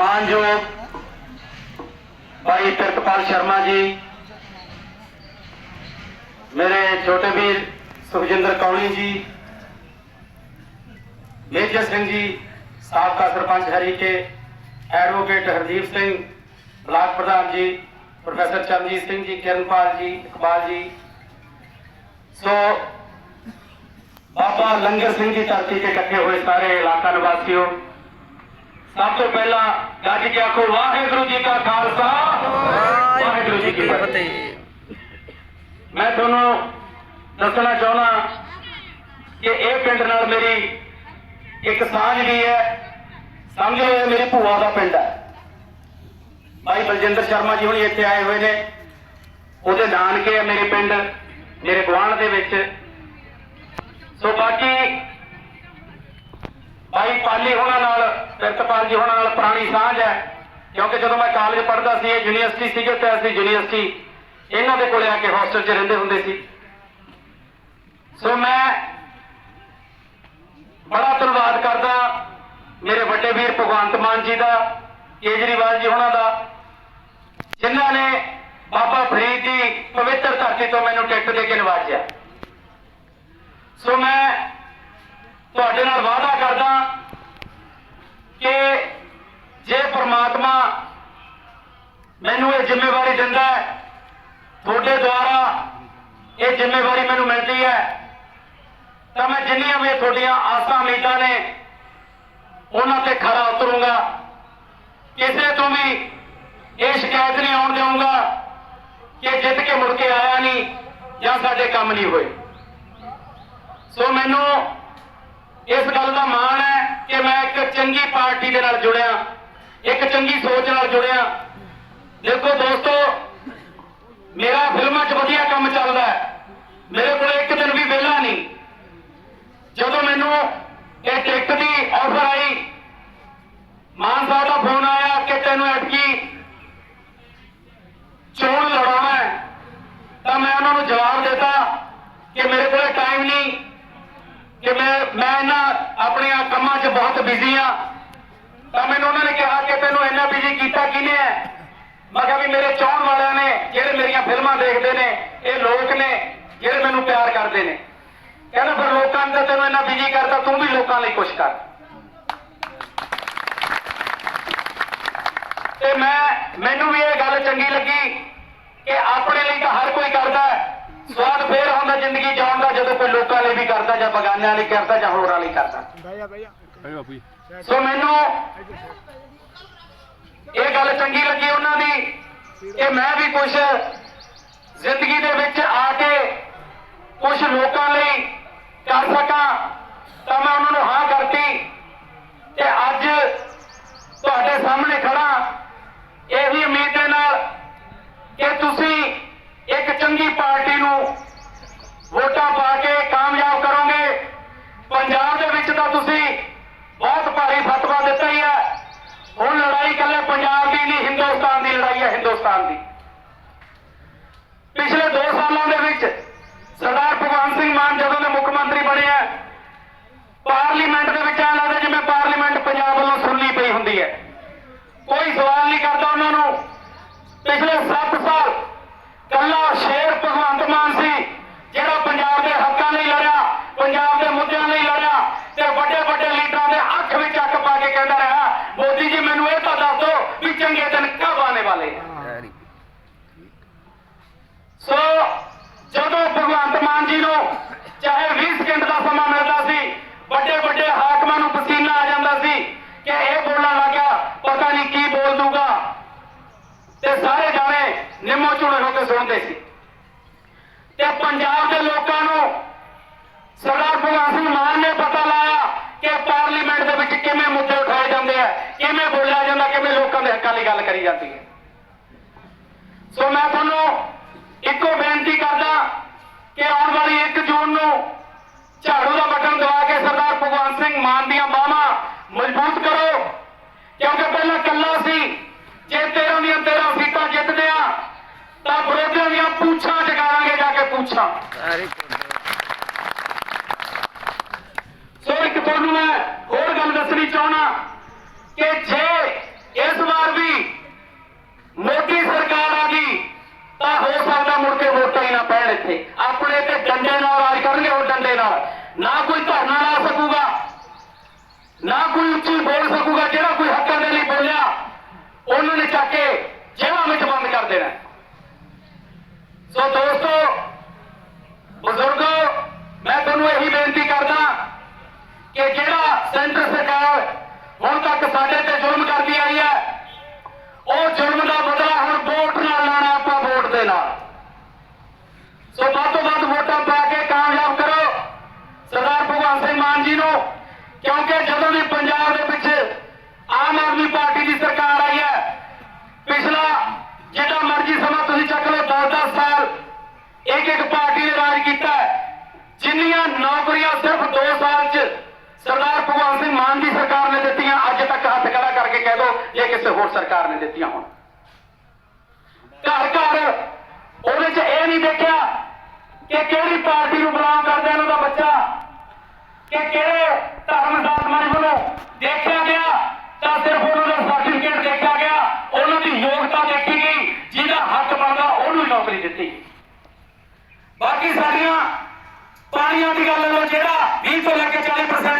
ਮਾਨਯੋਗ ਭਾਈ ਪ੍ਰਿਤਪਾਲ ਸ਼ਰਮਾ ਜੀ, ਮੇਰੇ ਛੋਟੇ ਵੀਰ ਸੁਖਜਿੰਦਰ ਕੌਲੀ ਜੀ, ਮੇਜਰ ਸਿੰਘ ਜੀ, ਸਾਬਕਾ ਸਰਪੰਚ ਹਰੀਕੇ ਐਡਵੋਕੇਟ ਹਰਦੀਪ ਸਿੰਘ, ਬਲਾਕ ਪ੍ਰਧਾਨ ਜੀ, ਪ੍ਰੋਫੈਸਰ ਚਰਨਜੀਤ ਸਿੰਘ ਜੀ, ਕਿਰਨਪਾਲ ਜੀ, ਇਕਬਾਲ ਜੀ। ਸੋ, ਬਾਬਾ ਲੰਗਰ ਸਿੰਘ ਜੀ ਧਰਤੀ ਤੇ ਇਕੱਠੇ ਹੋਏ ਸਾਰੇ ਇਲਾਕਾ ਨਿਵਾਸੀਓ ਸਭ ਤੋਂ ਪਹਿਲਾਂ ਗੱਜ ਕੇ ਆਖੋ ਵਾਹਿਗੁਰੂ ਜੀ ਕਾ ਖਾਲਸਾ। ਵਾਹਿਗੁਰੂ ਜੀ ਕੀ ਫਤਿਹ। ਮੈਂ ਤੁਹਾਨੂੰ ਦੱਸਣਾ ਚਾਹੁੰਦਾ ਕਿ ਇਹ ਪਿੰਡ ਨਾਲ ਮੇਰੀ ਇੱਕ ਸਾਂਝ ਵੀ ਹੈ। ਸਮਝ ਲਓ ਇਹ ਮੇਰੀ ਭੂਆ ਦਾ ਪਿੰਡ ਹੈ। ਭਾਈ ਬਲਜਿੰਦਰ ਸ਼ਰਮਾ ਜੀ ਹੁਣੀ ਇੱਥੇ ਆਏ ਹੋਏ ਨੇ। ਉਹਦੇ ਨਾਨਕੇ ਹੈ ਮੇਰੇ ਪਿੰਡ ਮੇਰੇ ਗੁਆਂਢ ਦੇ ਵਿੱਚ। ਸੋ ਬਾਕੀ ਭਾਈ ਪਾਲੀ ਹੋਣਾ ਨਾਲ ਪ੍ਰਿਤਪਾਲ ਜੀ ਹੋਣਾ ਨਾਲ ਪੁਰਾਣੀ ਸਾਂਝ ਹੈ। ਕਿਉਂਕਿ ਜਦੋਂ ਮੈਂ ਕਾਲਜ ਪੜ੍ਹਦਾ ਸੀ, ਇਹ ਯੂਨੀਵਰਸਿਟੀ ਸੀਗੇ ਤੇ ਅਸੀਂ ਯੂਨੀਵਰਸਿਟੀ ਇਹਨਾਂ ਦੇ ਕੋਲੇ ਆ ਕੇ ਹੋਸਟਲ 'ਚ ਰਹਿੰਦੇ ਹੁੰਦੇ ਸੀ। ਸੋ ਮੈਂ ਬੜਾ ਧੰਨਵਾਦ ਕਰਦਾ ਮੇਰੇ ਵੱਡੇ ਵੀਰ ਭਗਵੰਤ ਮਾਨ ਜੀ ਦਾ, ਕੇਜਰੀਵਾਲ ਜੀ ਹੋਣਾ ਦਾ, ਜਿਨ੍ਹਾਂ ਨੇ ਬਾਬਾ ਫਰੀਦ ਦੀ ਪਵਿੱਤਰ ਧਰਤੀ ਤੋਂ ਮੈਨੂੰ ਟਿਕਟ ਦੇ ਕੇ ਨਵਾਜਿਆ। ਸੋ ਮੈਂ ਤੁਹਾਡੇ ਨਾਲ ਵਾਅਦਾ ਕਰਦਾ ਮੈਨੂੰ ਇਹ ਜ਼ਿੰਮੇਵਾਰੀ ਦਿੰਦਾ ਹੈ। ਤੁਹਾਡੇ ਦੁਆਰਾ ਇਹ ਜ਼ਿੰਮੇਵਾਰੀ ਮੈਨੂੰ ਮਿਲਦੀ ਹੈ। ਤਾਂ ਮੈਂ ਜਿੰਨੀਆਂ ਵੀ ਤੁਹਾਡੀਆਂ ਆਸਾਂ ਉਮੀਦਾਂ ਨੇ, ਉਹਨਾਂ ਤੇ ਖਰਾ ਉਤਰੂੰਗਾ। ਕਿਸੇ ਤੋਂ ਵੀ ਇਹ ਸ਼ਿਕਾਇਤ ਨਹੀਂ ਆਉਣ ਦੇਵਾਂਗਾ ਕਿ ਜਿੱਤ ਕੇ ਮੁੜ ਕੇ ਆਇਆ ਨਹੀਂ ਜਾਂ ਸਾਡੇ ਕੰਮ ਨਹੀਂ ਹੋਏ। ਸੋ ਮੈਨੂੰ ਇਸ ਗੱਲ ਦਾ ਮਾਣ ਹੈ ਕਿ ਮੈਂ ਇੱਕ ਚੰਗੀ ਪਾਰਟੀ ਦੇ ਨਾਲ ਜੁੜਿਆ। ਇੱਕ ਚੰਗੀ ਸੋਚ ਨਾਲ ਦੇਖੋ ਦੋਸਤੋ, ਮੇਰਾ ਫਿਲਮਾਂ 'ਚ ਵਧੀਆ ਕੰਮ ਚੱਲਦਾ ਹੈ। ਮੇਰੇ ਕੋਲ ਇੱਕ ਦਿਨ ਵੀ ਵਿਹਲਾ ਨਹੀਂ। ਜਦੋਂ ਮੈਨੂੰ ਇਹ ਟਿਕਟ ਦੀ ਆਫਰ ਆਈ, ਮਾਨ ਸਾਹਿਬ ਦਾ ਫੋਨ ਆਇਆ ਕਿ ਤੈਨੂੰ ਐਤਕੀ ਚੋਣ ਲੜਾਉਣਾ ਹੈ। ਤਾਂ ਮੈਂ ਉਹਨਾਂ ਨੂੰ ਜਵਾਬ ਦਿੱਤਾ ਕਿ ਮੇਰੇ ਕੋਲ ਟਾਈਮ ਨਹੀਂ, ਕਿ ਮੈਂ ਮੈਂ ਇਹਨਾਂ ਆਪਣੀਆਂ ਕੰਮਾਂ 'ਚ ਬਹੁਤ ਬਿਜ਼ੀ ਆ ਤਾਂ ਮੈਨੂੰ ਉਹਨਾਂ ਨੇ ਕਿਹਾ ਕਿ ਤੈਨੂੰ ਇੰਨਾ ਬਿਜ਼ੀ ਕੀਤਾ ਕਿਹਨੇ ਹੈ? ਮੈਂ ਕਿਹਾ ਵੀ ਮੇਰੇ ਚਾਹਣ ਵਾਲਿਆਂ ਨੇ ਜਿਹੜੇ ਮੇਰੀਆਂ ਫਿਲਮਾਂ ਦੇਖਦੇ ਨੇ ਇਹ ਲੋਕ ਨੇ ਜਿਹੜੇ ਮੈਨੂੰ ਪਿਆਰ ਕਰਦੇ ਨੇ। ਕਹਿੰਦਾ ਫਿਰ ਲੋਕਾਂ ਨੇ ਤੈਨੂੰ ਇੰਨਾ ਬਿਜ਼ੀ ਕਰਤਾ ਤੂੰ ਵੀ ਲੋਕਾਂ ਲਈ ਕੁਝ ਕਰ। ਤੇ ਮੈਂ ਮੈਨੂੰ ਵੀ ਇਹ ਗੱਲ ਚੰਗੀ ਲੱਗੀ ਕਿ ਆਪਣੇ ਲਈ ਤਾਂ ਹਰ ਕੋਈ ਕਰਦਾ ਹੈ। ਸਵਾਦ ਫੇਰ ਹੁੰਦਾ ਜ਼ਿੰਦਗੀ ਜਿਉਣ ਦਾ ਜਦੋਂ ਕੋਈ ਲੋਕਾਂ ਲਈ ਵੀ ਕਰਦਾ ਜਾਂ ਬਗਾਨਿਆਂ ਲਈ ਕਰਦਾ ਜਾਂ ਹੋਰਾਂ ਲਈ ਕਰਦਾ। ਸੋ ਮੈਨੂੰ ਇਹ ਗੱਲ ਚੰਗੀ ਲੱਗੀ ਕੁਝ ਜ਼ਿੰਦਗੀ ਦੇ ਵਿੱਚ ਆ ਕੇ ਕੁਝ ਲੋਕਾਂ ਲਈ ਕਰ ਸਕਾਂ, ਤਾਂ ਮੈਂ ਉਹਨਾਂ ਨੂੰ ਹਾਂ ਕਰਤੀ ਤੇ ਅੱਜ ਤੁਹਾਡੇ ਸਾਹਮਣੇ ਖੜਾ ਇਹੀ ਉਮੀਦ ਦੇ ਨਾਲ ਕਿ ਤੁਸੀਂ ਇੱਕ ਚੰਗੀ ਪਾਰਟੀ ਨੂੰ ਵੋਟਾਂ ਪਾ ਕੇ ਕਾਮਯਾਬ ਕਰੋਗੇ ਪੰਜਾਬ ਦੇ ਵਿੱਚ ਤਾਂ ਤੁਸੀਂ ਬਹੁਤ ਭਾਰੀ ਫਤਵਾ ਦਿੱਤਾ ਹੀ ਹੈ ਹੁਣ ਲੜਾਈ ਕੱਲੇ ਪੰਜਾਬ ਦੀ ਨਹੀਂ ਹਿੰਦੁਸਤਾਨ ਦੀ ਲੜਾਈ ਹੈ ਹਿੰਦੁਸਤਾਨ ਦੀ ਪਿਛਲੇ 2 ਸਾਲਾਂ ਦੇ ਵਿੱਚ ਸਰਦਾਰ ਭਗਵੰਤ ਸਿੰਘ ਮਾਨ ਜਦੋਂ ਦੇ ਮੁੱਖ ਮੰਤਰੀ ਬਣੇ ਆ ਪਾਰਲੀਮੈਂਟ ਦੇ ਵਿੱਚ ਐਂ ਲੱਗਦਾ ਜਿਵੇਂ ਪਾਰਲੀਮੈਂਟ ਪੰਜਾਬ ਵੱਲੋਂ ਸੁਣਨੀ ਪਈ ਹੁੰਦੀ ਹੈ ਕੋਈ ਸਵਾਲ ਨਹੀਂ ਕਰਦਾ ਉਹਨਾਂ ਨੂੰ ਪਿਛਲੇ 7 ਸਾਲ ਕੱਲਾ ਸ਼ੇਰ ਭਗਵੰਤ ਮਾਨ ਸੀ ਜਿਹੜਾ ਪੰਜਾਬ ਦੇ ਹੱਕਾਂ ਲਈ ਲੜਿਆ ਪੰਜਾਬ ਦੇ ਮੁੱਦਿਆਂ ਲਈ ਲੜਿਆ ਤੇ ਵੱਡੇ ਵੱਡੇ ਲੀਡਰਾਂ ਦੇ ਅੱਖ ਵਿੱਚ ਅੱਖ ਪਾ ਕੇ ਕਹਿੰਦਾ ਰਿਹਾ ਮੋਦੀ ਜੀ ਮੈਨੂੰ ਇਹ ਤਾਂ ਦੱਸ ਦਿਓ ਵੀ ਚੰਗੇ ਦਿਨ ਕਬ ਆਣੇ ਸੋ ਜਦੋਂ ਭਗਵੰਤ ਮਾਨ ਜੀ ਨੂੰ ਚਾਹੇ 20 ਸਕਿੰਟ ਦਾ ਸਮਾਂ ਮਿਲਦਾ ਸੀ, ਵੱਡੇ ਵੱਡੇ ਹਾਕਮਾਂ ਨੂੰ ਪਸੀਨਾ ਆ ਜਾਂਦਾ ਸੀ ਕਿ ਇਹ ਬੋਲਣ ਲੱਗਿਆ, ਪਤਾ ਨਹੀਂ ਕੀ ਬੋਲ ਦੂਗਾ ਤੇ ਸਾਰੇ ਜਾਣੇ ਨਿੰਮੋ ਝੂੜੇ ਹੋ ਕੇ ਸੁਣਦੇ ਸੀ। ਤੇ ਪੰਜਾਬ ਦੇ ਲੋਕਾਂ ਨੂੰ ਸਰਦਾਰ ਭਗਵੰਤ ਸਿੰਘ ਮਾਨ ਨੇ ਪਤਾ ਲਾਇਆ ਕਿ ਪਾਰਲੀਮੈਂਟ ਦੇ ਵਿੱਚ ਕਿਵੇਂ ਮੁੱਦੇ ਕਿਵੇਂ ਬੋਲਿਆ ਜਾਂਦਾ ਕਿਵੇਂ ਲੋਕਾਂ ਦੇ ਹੱਕਾਂ ਲਈ ਗੱਲ ਕਰੀ ਜਾਂਦੀ ਹੈ। ਸੋ ਮੈਂ ਤੁਹਾਨੂੰ ਇੱਕੋ ਬੇਨਤੀ ਕਰਦਾ ਕਿ ਆਉਣ ਵਾਲੀ 1 ਜੂਨ ਨੂੰ ਝਾੜੂ ਦਾ ਬਟਨ ਦਬਾ ਕੇ ਸਰਦਾਰ ਭਗਵੰਤ ਸਿੰਘ ਮਾਨ ਦੀਆਂ ਬਾਹਾਂ ਮਜ਼ਬੂਤ ਕਰੋ ਕਿਉਂਕਿ ਪਹਿਲਾਂ ਕੱਲਾ ਸੀ ਜੇ 13 ਦੀਆਂ 13 ਸੀਟਾਂ ਜਿੱਤਦੇ ਆ ਤਾਂ ਵਿਰੋਧੀਆਂ ਦੀਆਂ ਪੂਛਾਂ ਚਕਾਵਾਂਗੇ ਜਾ ਕੇ ਪੂਛਾਂ। ਸੋ ਇੱਕ ਤੁਹਾਨੂੰ ਮੈਂ ਹੋਰ ਗੱਲ ਦੱਸਣੀ ਚਾਹਣਾ ਕਿ ਜੇ ਇਸ ਵਾਰ ਵੀ ਮੋਦੀ ਸਰਕਾਰ ਆ ਗਈ, ਤਾਂ ਹੋ ਸਕਦਾ ਮੁੜ ਕੇ ਵੋਟਾਂ ਹੀ ਨਾ ਪੈਣ ਇੱਥੇ। ਆਪਣੇ ਤੇ ਡੰਡੇ ਨਾਲ ਰਾਜ ਕਰਨਗੇ ਉਹ ਡੰਡੇ ਨਾਲ। ਨਾ ਕੋਈ ਧਰਨਾ ਲਾ ਸਕੂਗਾ, ਨਾ ਕੋਈ ਉੱਚੀ ਬੋਲ ਸਕੂਗਾ, ਜਿਹੜਾ ਕੋਈ ਹੱਕਾਂ ਦੇ ਲਈ ਬੋਲਿਆ, ਉਹਨਾਂ ਨੇ ਚੱਕ ਕੇ ਜੇਲ੍ਹਾਂ ਵਿੱਚ ਬੰਦ ਕਰ ਦੇਣਾ। ਸੋ ਸਾਡੇ ਤੇ ਜ਼ੁਲਮ ਕਰਦੀ ਆਈ ਹੈ। ਉਹ ਜ਼ੁਲਮ ਦਾ ਬਦਲਾ ਹੁਣ ਵੋਟ ਨਾਲ ਲੈਣਾ ਆਪਾਂ ਵੋਟ ਦੇ ਨਾਲ। ਸੋ ਵੱਧ ਤੋਂ ਵੱਧ ਵੋਟਾਂ ਪਾ ਕੇ ਕਾਮਯਾਬ ਕਰੋ। ਸਰਦਾਰ ਭਗਵੰਤ ਸਿੰਘ ਮਾਨ ਜੀ ਨੂੰ, ਕਿਉਂਕਿ ਜਦੋਂ ਵੀ ਪੰਜਾਬ ਦੇ ਵਿੱਚ ਆਮ ਆਦਮੀ ਪਾਰਟੀ ਦੀ ਸਰਕਾਰ ਆਈ ਹੈ, ਪਿਛਲਾ ਜਿਹੜਾ ਮਰਜ਼ੀ ਸਮਾਂ ਤੁਸੀਂ ਚੱਕ ਲਓ 10-10 ਸਾਲ ਇੱਕ ਇੱਕ ਪਾਰਟੀ ਨੇ ਰਾਜ ਕੀਤਾ ਜਿੰਨੀਆਂ ਨੌਕਰੀਆਂ ਸਿਰਫ 2 ਸਾਲ 'ਚ ਸਰਦਾਰ ਭਗਵੰਤ ਸਿੰਘ ਮਾਨ ਦੀ ਸਰਕਾਰ ਨੇ ਦਿੱਤੀਆਂ, ਅੱਜ ਤੱਕ ਹੱਥ ਖੜਾ ਕਰਕੇ ਕਹਿ ਦਿਓ ਇਹ ਕਿਸੇ ਹੋਰ ਸਰਕਾਰ ਨੇ ਦਿੱਤੀਆਂ ਹੁਣ। ਘਰ ਘਰ, ਉਹਦੇ 'ਚ ਇਹ ਨਹੀਂ ਦੇਖਿਆ ਕਿ ਕਿਹੜੀ ਪਾਰਟੀ ਨੂੰ ਬਲਾਮ ਕਰਦਾ ਇਹਨਾਂ ਦਾ ਬੱਚਾ, ਕਿ ਕਿਹੜੇ ਧਰਮ ਸਾਧਮਾਂ ਵੱਲੋਂ ਦੇਖਿਆ ਗਿਆ, ਤਾਂ ਸਿਰਫ ਉਹਨਾਂ ਦਾ ਸਰਟੀਫਿਕੇਟ ਦੇਖਿਆ ਗਿਆ, ਉਹਨਾਂ ਦੀ ਯੋਗਤਾ ਦੇਖੀ ਗਈ, ਜਿਹਦਾ ਹੱਕ ਬਣਦਾ ਉਹਨੂੰ ਨੌਕਰੀ ਦਿੱਤੀ। ਬਾਕੀ ਸਾਡੀਆਂ ਪਾਣੀਆਂ ਦੀ ਗੱਲ ਲੋ ਜਿਹੜਾ 20 ਤੋਂ ਲੈ ਕੇ 40%